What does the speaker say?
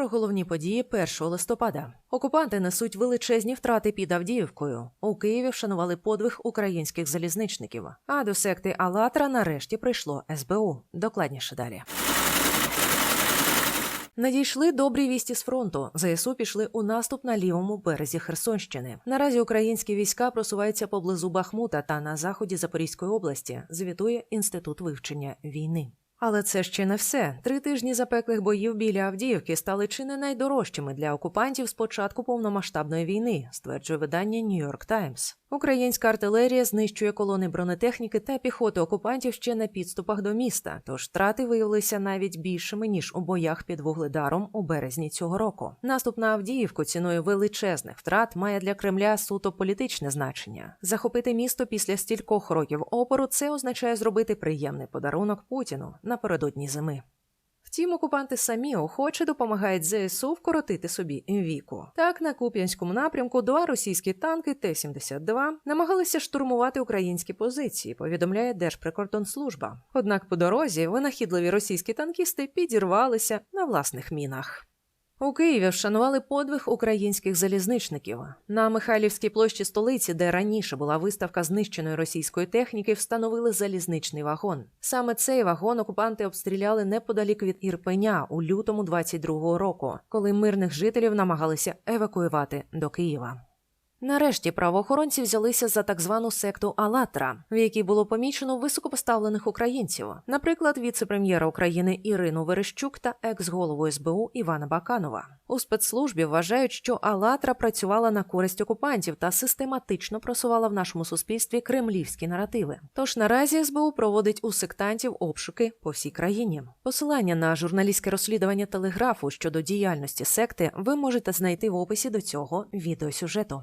про головні події 1 листопада. Окупанти несуть величезні втрати під Авдіївкою. У Києві вшанували подвиг українських залізничників. А до секти Алатра нарешті прийшло СБУ. Докладніше далі. Надійшли добрі вісті з фронту. ЗСУ пішли у наступ на лівому березі Херсонщини. Наразі українські війська просуваються поблизу Бахмута та на заході Запорізької області. Звітує інститут вивчення війни. Але це ще не все. Три тижні запеклих боїв біля Авдіївки стали чи не найдорожчими для окупантів з початку повномасштабної війни, стверджує видання New York Times. Українська артилерія знищує колони бронетехніки та піхоти окупантів ще на підступах до міста. Тож втрати виявилися навіть більшими ніж у боях під Вугледаром у березні цього року. Наступ на Авдіївку ціною величезних втрат має для Кремля суто політичне значення. Захопити місто після стількох років опору це означає зробити приємний подарунок Путіну напередодні зими. Втім, окупанти самі охоче допомагають ЗСУ вкоротити собі віку. Так, на Куп'янському напрямку два російські танки Т-72 намагалися штурмувати українські позиції, повідомляє Держприкордонслужба. Однак по дорозі винахідливі російські танкісти підірвалися на власних мінах. У Києві вшанували подвиг українських залізничників. На Михайлівській площі столиці, де раніше була виставка знищеної російської техніки, встановили залізничний вагон. Саме цей вагон окупанти обстріляли неподалік від Ірпеня у лютому 22-го року, коли мирних жителів намагалися евакуювати до Києва. Нарешті правоохоронці взялися за так звану секту Алатра, в якій було помічено високопоставлених українців, наприклад, віце-прем'єра України Ірину Верещук та екс-голову СБУ Івана Баканова. У спецслужбі вважають, що Алатра працювала на користь окупантів та систематично просувала в нашому суспільстві кремлівські наративи. Тож наразі СБУ проводить у сектантів обшуки по всій країні. Посилання на журналістське розслідування телеграфу щодо діяльності секти ви можете знайти в описі до цього відеосюжету.